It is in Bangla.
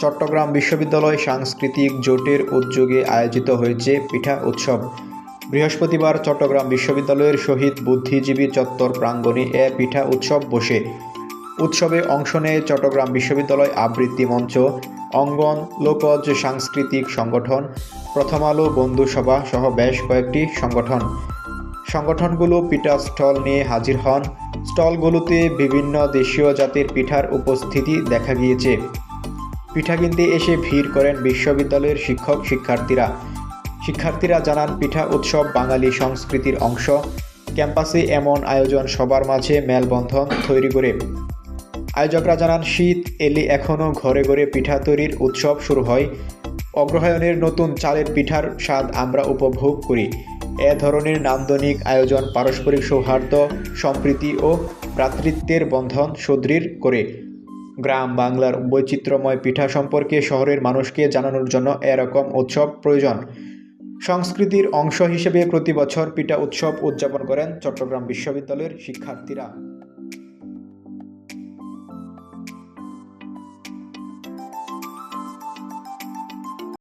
চট্টগ্রাম বিশ্ববিদ্যালয় সাংস্কৃতিক জোটের উদ্যোগে আয়োজিত হয়েছে পিঠা উৎসব। বৃহস্পতিবার চট্টগ্রাম বিশ্ববিদ্যালয়ের শহীদ বুদ্ধিজীবী চত্বর প্রাঙ্গণে এ পিঠা উৎসব বসে। উৎসবে অংশ নেয় চট্টগ্রাম বিশ্ববিদ্যালয় আবৃত্তি মঞ্চ, অঙ্গন, লোকজ সাংস্কৃতিক সংগঠন প্রথম আলো বন্ধুসভা সহ বেশ কয়েকটি সংগঠন। সংগঠনগুলো পিঠা স্টল নিয়ে হাজির হন। স্টলগুলোতে বিভিন্ন দেশীয় জাতের পিঠার উপস্থিতি দেখা গিয়েছে। পিঠা কিনতে এসে ভিড় করেন বিশ্ববিদ্যালয়ের শিক্ষক শিক্ষার্থীরা। শিক্ষার্থীরা জানান, পিঠা উৎসব বাঙালি সংস্কৃতির অংশ। ক্যাম্পাসে এমন আয়োজন সবার মাঝে মেলবন্ধন তৈরি করে। আয়োজকরা জানান, শীত এলে এখনও ঘরে ঘরে পিঠা তৈরির উৎসব শুরু হয়। অগ্রহায়ণের নতুন চালের পিঠার স্বাদ আমরা উপভোগ করি। এ ধরনের নান্দনিক আয়োজন পারস্পরিক সৌহার্দ্য, সম্প্রীতি ও ভ্রাতৃত্বের বন্ধন সুদৃঢ় করে। গ্রাম বাংলার বৈচিত্র্যময় পিঠা সম্পর্কে শহরের মানুষকে জানানোর জন্য এরকম উৎসব প্রয়োজন। সংস্কৃতির অংশ হিসেবে প্রতি বছর পিঠা উৎসব উদযাপন করেন চট্টগ্রাম বিশ্ববিদ্যালয়ের শিক্ষার্থীরা।